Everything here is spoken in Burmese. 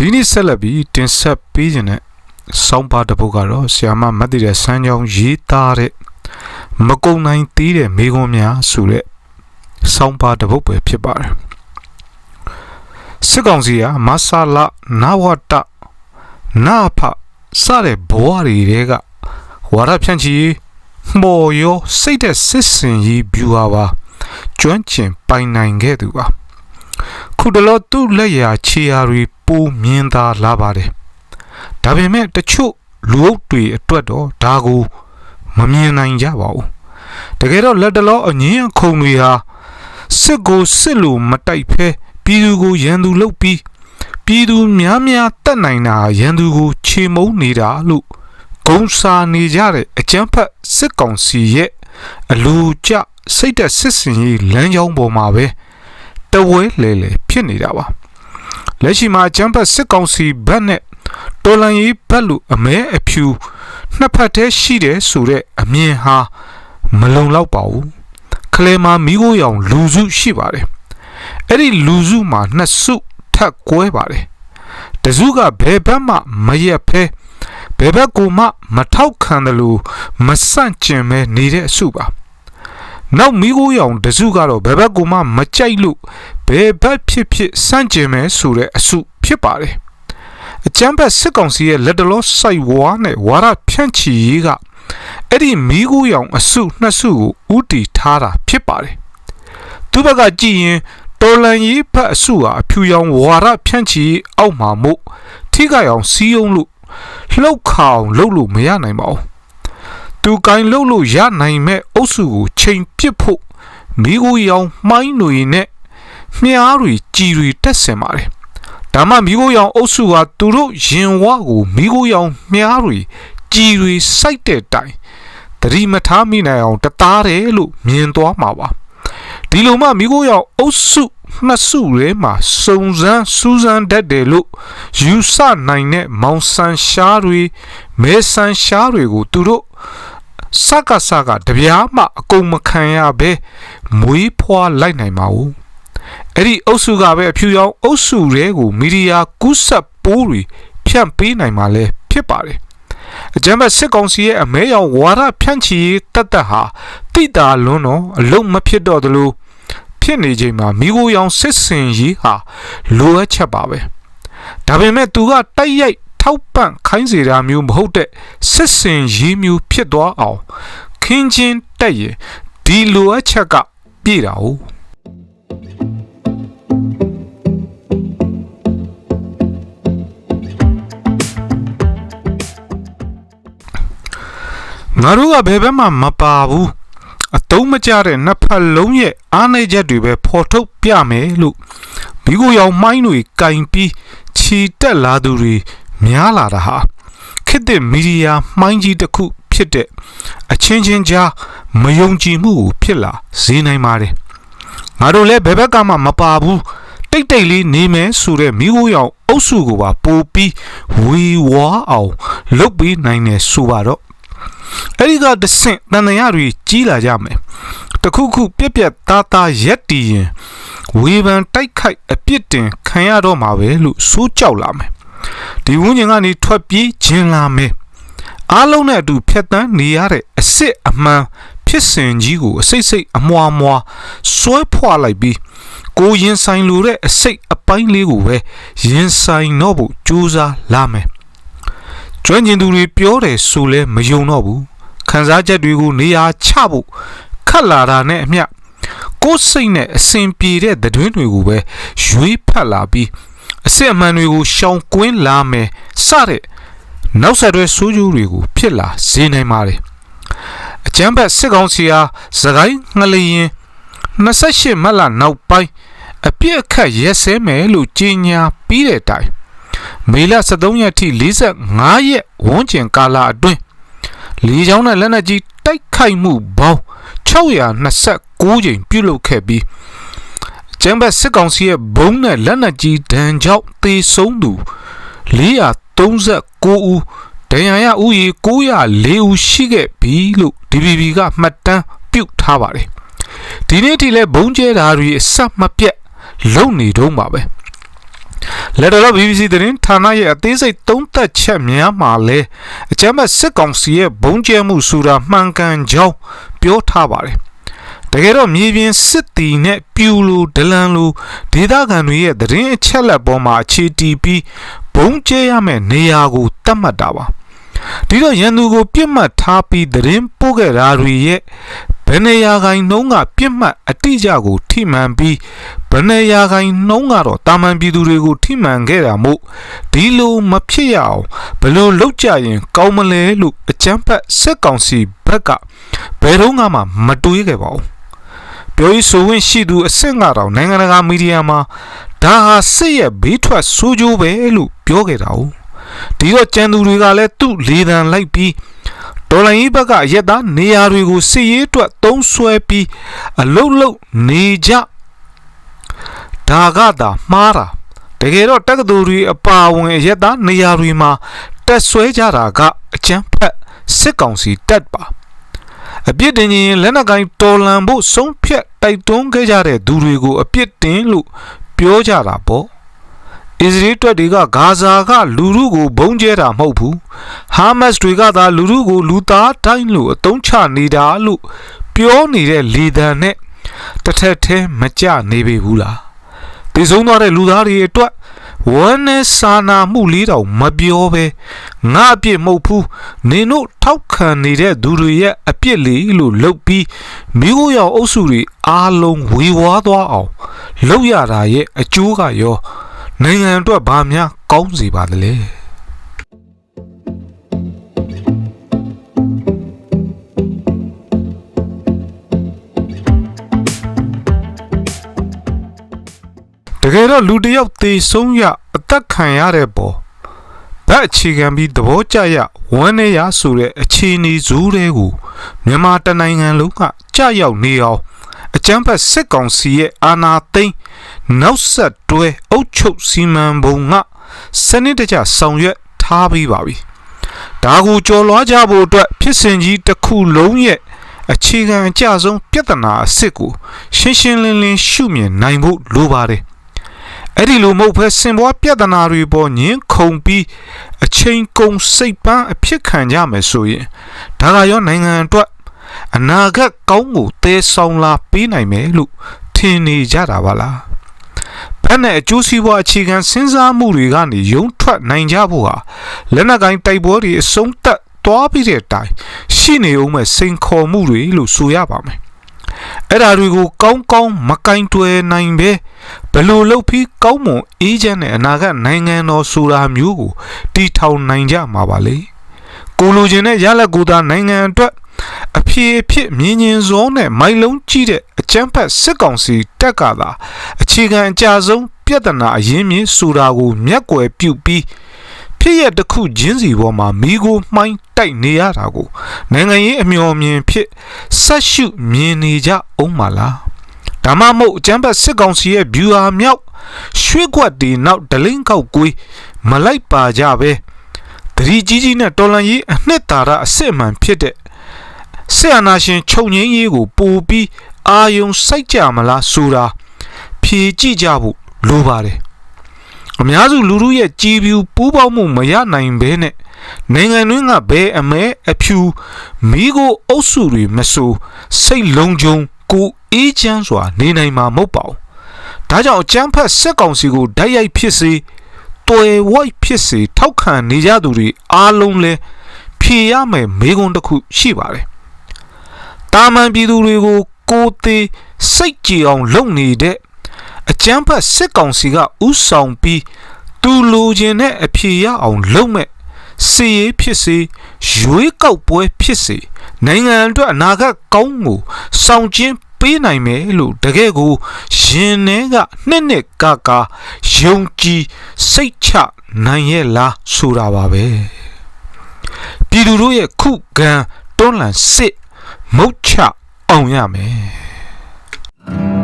ဒီနေ့ဆက်လက်ပြီးတင်ဆက်ပေးခြင်းတဲ့စောင်းပါတစ်ပုဒ်ကတော့ဆီယာမမတ်တည်တဲ့စမ်းချောင်းရေးသားတဲ့မကုံနိုင်သေးတဲ့မိကွန်းများဆိုတဲ့စောင်းပါတစ်ပုဒ်ပဲဖြစ်ပါတယ်စစ်ကောင်စီကမဆာလာနာဝတနာဖစတဲ့ဘဝတွေတဲကဝါရဖြန့်ချီမော်ရောစိတ်တဲ့စစ်စင်ကြီးဗျူဟာပါကျွမ်းကျင်ပိုင်နိုင်ခဲ့သူပါ ခုတလောသူ့လက်ရာခြေရာတွေပိုမြင်သာလာပါတယ်ဒါပေမဲ့တချို့လူအုပ်တွေအတွက်တော့ဒါကိုမမြင်နိုင်ကြပါဘူးတကယ်တော့လက်တလောအငင်းအခုံတွေဟာစစ်ကိုစစ်လို့မတိုက်ဖဲပြည်သူကိုရန်သူလုပ်ပြီးပြည်သူများများတတ်နိုင်တာရန်သူကိုခြေမုံနေတာလို့ဂုံစာနေကြတဲ့အကျန်းဖက်စစ်ကောင်စီရဲ့အလူကျစိတ်သက်စစ်စင်ရေးလမ်းကြောင်းပေါ်မှာပဲ တဝဲလေလေဖြစ်နေတာပါလက်ရှိမှာကျန်းဖက်စစ်ကောင်စီဘက်နဲ့တော်လန်ရေးဘက်လို့အမဲအဖြူနှစ်ဖက်တည်းရှိတယ်ဆိုတဲ့အမြင်ဟာမလုံလောက်ပါဘူးကလဲမှာမိခိုးရောင် လူစုရှိပါတယ်အဲ့ဒီလူစုမှာနှစ်စုထပ်ကွဲပါတယ်တစုကဘယ်ဘက်မှမရက်ဖဲဘယ်ဘက်ကိုမှမထောက်ခံတယ်လို့မဆန့်ကျင်ပဲနေတဲ့အစုပါ နောက်မိခိုးရောင်တစုကတော့ဘယ်ဘက်ကိုမှမကြိုက်လို့ဘယ်ဘက်ဖြစ်ဖြစ်စန့်ကျင်မယ်ဆိုတဲ့အစုဖြစ်ပါတယ်အကျမ်းဖက်စစ်ကောင်စီရဲ့လက်တလောစိုက်ဝါနဲ့ဝါရဖြန့်ချီရေးကအဲ့ဒီမိခိုးရောင်အစုနှစ်စုကိုဥတီထားတာဖြစ်ပါတယ်သူဘက်ကကြည့်ရင်တော်လန်ရေးဖက်အစုဟာအဖြူရောင်ဝါရဖြန့်ချီအောက်မှာမို့ထိကရောင်စီးအောင်လို့လှုပ်ခေါင်လှုပ်လို့မရနိုင်ပါဘူး သူကင်လှုပ်လို့ရနိုင်မဲ့အုပ်စုကိုချိန်ပစ်ဖို့မိခိုးရောင်မှိုင်းတွေနဲ့မြားတွေကြည်တွေတက်ဆင်ပါတယ်ဒါမှမိခိုးရောင်အုပ်စုဟာသူတို့ရင်ဝကိုမိခိုးရောင်မြားတွေကြည်တွေစိုက်တဲ့တိုင်တတိမထားမိနိုင်အောင်တသားတယ်လို့မြင်သွားမှာပါ ဒီလိုမှမိခိုးရောင်အုပ်စုနှစ်စုရဲမှာစုံစမ်းစူးစမ်းတတ်တယ်လို့ယူဆနိုင်တဲ့မောင်ဆန်ရှားတွေမဲဆန်ရှားတွေကိုသူတို့စကစကတပြားမှအကုန်မခံရဘဲမွေးဖွားလိုက်နိုင်ပါဘူးအဲ့ဒီအုပ်စုကပဲအဖြူရောင်အုပ်စုတွေကိုမီဒီယာကူးဆက်ပိုးတွေဖြန့်ပေးနိုင်မှာလဲဖြစ်ပါတယ် အကြမ်းဖက်စစ်ကောင်စီရဲ့အမဲရောင်ဝါဒဖြန့်ချီရေးတက်တက်ဟာတိတာလွန်းတော့အလုံးမဖြစ်တော့သလိုဖြစ်နေချိန်မှာမိကိုရောင်စစ်စင်ရေးဟာလိုအပ်ချက်ပါပဲဒါပေမဲ့သူကတိုက်ရိုက်ထောက်ပံ့ခိုင်းစေတာမျိုးမဟုတ်တဲ့စစ်စင်ရေးမျိုးဖြစ်သွားအောင်ခင်းချင်းတက်ရင်ဒီလိုအပ်ချက်ကပြည့်တာ哦 ငါတို့ကဘယ်ဘက်မှမပါဘူးအတုံးမကျတဲ့နှစ်ဖက်လုံးရဲ့အားနည်းချက်တွေပဲဖော်ထုတ်ပြမယ်လို့မိကိုရောင်မိုင်းတွေကင်ပြီးခြီတက်လာသူတွေများလာတာဟာခေတ်သစ်မီဒီယာမှိုင်းကြီးတစ်ခုဖြစ်တဲ့အချင်းချင်းကြားမယုံကြည်မှုကိုဖြစ်လာစေနိုင်ပါတယ်ငါတို့လည်းဘယ်ဘက်ကမှမပါဘူးတိတ်တိတ်လေးနေမယ်ဆိုတဲ့မိကိုရောင်အုပ်စုကိုပါပို့ပြီးဝေဝါအောင်လုပ်ပြီးနိုင်တယ်ဆိုပါတော့ အဲ့ဒီကတဆင့်တန်တရာတွေကြီးလာကြမယ်တခုခုပြက်ပြက်သားသားရက်တီရင်ဝေဖန်တိုက်ခိုက်အပြစ်တင်ခံရတော့မှာပဲလို့စိုးကြောက်လာမယ်ဒီဝန်းကျင်ကနေထွက်ပြေးခြင်းလာမယ်အားလုံးနဲ့အတူဖြတ်တန်းနေရတဲ့အစ်စ်အမှန်ဖြစ်စဉ်ကြီးကိုအစိတ်စိတ်အမွာမွာစွဲဖွာလိုက်ပြီးကိုရင်ဆိုင်လိုတဲ့အစိတ်အပိုင်းလေးကိုပဲရင်ဆိုင်တော့ဖို့ကြိုးစားလာမယ် ကျွမ်းကျင်သူတွေပြောတယ်ဆိုလဲမယုံတော့ဘူးခံစားချက်တွေကိုနေရာချဖို့ခတ်လာတာနဲ့အမျှကိုယ်စိတ်နဲ့အစဉ်ပြေတဲ့သတင်းတွေကိုပဲရွေးဖတ်လာပြီးအစစ်အမှန်တွေကိုရှောင်ကွင်းလာမယ်စတဲ့နောက်ဆက်တွဲဆိုးကျိုးတွေကိုဖြစ်လာစေနိုင်ပါတယ်အကျမ်းဖက်စစ်ကောင်စီဟာသခိုင်းငလျင်28မတ်လနောက်ပိုင်းအပြစ်အခတ်ရက်စဲမယ်လို့ကြေညာပြီးတဲ့တိုင် မေလ23ရက်ထိ45ရက်ဝန်းကျင်ကာလအတွင်းလေကြောင်းနဲ့လက်နက်ကြီးတိုက်ခိုက်မှုပေါင်း629ကြိမ်ပြုလုပ်ခဲ့ပြီးကျန်းဘတ်စစ်ကောင်စီရဲ့ဘုံနဲ့လက်နက်ကြီးဒဏ်ကြောင့်သေဆုံးသူ439ဦးဒဏ်ရာရဦးရေ904ဦးရှိခဲ့ပြီလို့ DBB ကမှတ်တမ်းပြုထားပါတယ်ဒီနေ့ထိလည်းဘုံကျဲဓာရီအဆက်မပြတ်လုံနေတော့မှာပဲ လက်တော် BBC သတင်းဌာနရဲ့အသေးစိတ်သုံးသပ်ချက်များမှာလဲအကြမ်းဖက်စစ်ကောင်စီရဲ့ဘုံကျဲမှုဆိုတာမှန်ကန်ကြောင်းပြောထားပါတယ်တကယ်တော့မြေပြင်စစ်တီနဲ့ပြူလူဒလန်လူဒေသခံတွေရဲ့သတင်းအချက်လက်ပေါ်မှာအခြေတည်ပြီးဘုံကျဲရမယ့်နေရာကိုတတ်မှတ်တာပါဒီတော့ရန်သူကိုပြစ်မှတ်ထားပြီးသတင်းပို့ခဲ့တာတွေရဲ့ ဘယ်နေရာခိုင်နှုံးကပြစ်မှတ်အတိအကျကို ထိမှန်ပြီးဘယ်နေရာခိုင်နှုံးကတော့တာမန်ပြည်သူတွေကိုထိမှန်ခဲ့တာမို့ဒီလိုမဖြစ်ရအောင်ဘယ်လိုလုပ်ကြရင်ကောင်းမလဲလို့အကြမ်းဖက်စစ်ကောင်စီဘက်ကဘယ်တော့မှမတွေးခဲ့ပါဘူးပြောရေးဆိုဝင်ရှိသူအဆင့်ကတော့နိုင်ငံတကာမီဒီယာမှာဒါဟာစစ်ရဲ့ဘေးထွက်ဆိုးကျိုးပဲလို့ပြောခဲ့တာ哦ဒီတော့ကျန်သူတွေကလည်းသူ့လေတံလိုက်ပြီး ဒေါ်လာကြီးဘက်ကရက်သားနေရာတွေကိုစစ်ရေးအတွက်သုံးဆွဲပြီးအလုတ်လုတ်နေကြဒါကသာမှားတာတကယ်တော့တက္ကသိုလ်တွေအပါအဝင်ရက်သားနေရာတွေမှာတက်ဆွဲကြတာကအကျန်းဖက်စစ်ကောင်စီတက်ပါအပြစ်တင်ရင်လက်နက်ကိုင်းတော်လန်ဖို့ဆုံးဖြတ်တိုက်တွန်းခဲ့ကြတဲ့သူတွေကိုအပြစ်တင်လို့ပြောကြတာပေါ့ အစ္စရေးတပ်တွေကဂါဇာကလူလူကိုဘုံကျဲတာမဟုတ်ဘူးဟာမတ်တွေကသာလူလူကိုလူသားတိုင်းလို့အတုံးချနေတာလို့ပြောနေတဲ့လေသံနဲ့တစ်ထက်ထဲမကြနေပေဘူးလားတည်ဆုံးသွားတဲ့လူသားတွေအတွက်ဝမ်းနဲ့စာနာမှုလေးတောင်မပြောပဲငါအပြစ်မဟုတ်ဘူးနင်တို့ထောက်ခံနေတဲ့သူတွေရဲ့အပြစ်လေးလို့လုပ်ပြီးမိခိုးရောင်အုပ်စုတွေအားလုံးဝေဝါးသွားအောင်လုပ်ရတာရဲ့အကျိုးကရော နိုင်ငံအတွက်ဘာများကောင်းစီပါသလဲတကယ်တော့လူတစ်ယောက်သေဆုံးရအသက်ခံရတဲ့ပေါ်ဗတ်အခြေခံပြီးသဘောကျရဝမ်းနေရဆိုတဲ့အခြေအနေဇူးတွေကိုမြန်မာတနိုင်ငံလုံးကကြရောက်နေအောင်အကြမ်းဖက်စစ်ကောင်စီရဲ့အာဏာသိမ်း နောက်ဆက်တွဲအုပ်ချုပ်စီမံပုံကစနစ်တကျဆောင်ရွက်ထားပြီးပါပြီ။ဒါကိုကြော်လွှားကြဖို့အတွက်ဖြစ်စဉ်ကြီးတစ်ခုလုံးရဲ့အခြေခံအကျဆုံးပြဿနာအစ်စ်ကိုရှင်းရှင်းလင်းလင်းရှုမြင်နိုင်ဖို့လိုပါတယ်။အဲ့ဒီလိုမဟုတ်ဘဲစင်ပွားပြဿနာတွေပေါ်ညင်းခုန်ပြီးအချိန်ကုန်စိတ်ပန်းအဖြစ်ခံကြမယ်ဆိုရင်ဒါကရောနိုင်ငံအတွက်အနာဂတ်ကောင်းကိုတဲဆောင်လာပေးနိုင်မယ်လို့ထင်နေကြတာပါလား ဘက်နဲ့အကျိုးစီးပွားအခြေခံစဉ်းစားမှုတွေကနေယုံထွက်နိုင်ကြဖို့ဟာလက်နက်ကိုင်းတိုက်ပွဲတွေအဆုံးသတ်သွားပြီးတဲ့အတိုင်းရှိနေအောင်မဲ့စိန်ခေါ်မှုတွေလို့ဆိုရပါမယ်အဲ့ဓာတွေကိုကောင်းကောင်းမကင်တွယ်နိုင်ပဲဘယ်လိုလုပ်ပြီးကောင်းမွန်အေးချမ်းတဲ့အနာဂတ်နိုင်ငံတော်ဆိုတာမျိုးကိုတီထောင်နိုင်ကြမှာပါလေကိုလိုချင်တဲ့ရလက်ကူတာနိုင်ငံအတွက် အဖြေဖြစ်မြင်းချင်းစောနဲ့မိုင်လုံးကြီးတဲ့အကျန်းဖက်စစ်ကောင်စီတက်ကသာအခြေခံအကြဆုံးပြဿနာအရင်းမြစ်ဆိုတာကိုမျက်ကွယ်ပြုတ်ပြီးဖြစ်ရတစ်ခုချင်းစီပေါ်မှာမိကိုမှိုင်းတိုက်နေရတာကိုနိုင်ငံရေးအမျှော်မြင်ဖြစ်ဆက်ရှုမြင်နေကြအောင်မလားဒါမှမဟုတ်အကျန်းဖက်စစ်ကောင်စီရဲ့ view ဟာမြောက်ရွှေခွက်တီနောက်ဒလင်းကောက်ကွေးမလိုက်ပါကြပဲတတိကြီးကြီးနဲ့တော်လန်ရေးအနှစ်သာရအစစ်အမှန်ဖြစ်တဲ့ ဆက်အနာရှင်ချုပ်ငင်းရေးကိုပို့ပြီးအာယုံစိုက်ကြမလားဆိုတာဖြေကြည့်ကြဖို့လိုပါတယ်အများစုလူလူရဲ့ကြည်ပြူပူးပေါင်းမှုမရနိုင်ဘဲနဲ့နိုင်ငံတွင်းကဘဲအမဲအဖြူမိကိုအုပ်စုတွေမဆိုစိတ်လုံးကြုံကိုအေးချမ်းစွာနေနိုင်မှာမဟုတ်ပါဘူးဒါကြောင့်အကျန်းဖက်စက်ကောင်စီကိုဓာတ်ရိုက်ဖြစ်စေတွယ်ဝိုက်ဖြစ်စေထောက်ခံနေကြသူတွေအားလုံးလဲဖြေရမယ်မေးခွန်းတစ်ခုရှိပါတယ် တာမန်ပြည်သူတွေကိုကိုသေးစိတ်ကြည်အောင်လုပ်နေတဲ့အကျန်းဖတ်စစ်ကောင်စီကဥဆောင်ပြီးသူလိုချင်တဲ့အဖြေရအောင်လုပ်မဲ့စီရေးဖြစ်စေရွေးကောက်ပွဲဖြစ်စေနိုင်ငံအတွက်အနာဂတ်ကောင်းကိုစောင့်ကျင်းပေးနိုင်မယ်လို့တကယ်ကိုရင်ထဲကနှစ်နှစ်ကကယုံကြည်စိတ်ချနိုင်ရဲ့လားဆိုတာပါပဲပြည်သူတို့ရဲ့ခုခံတွန်းလှန်စစ် မုတ်ချအောင်ရမယ်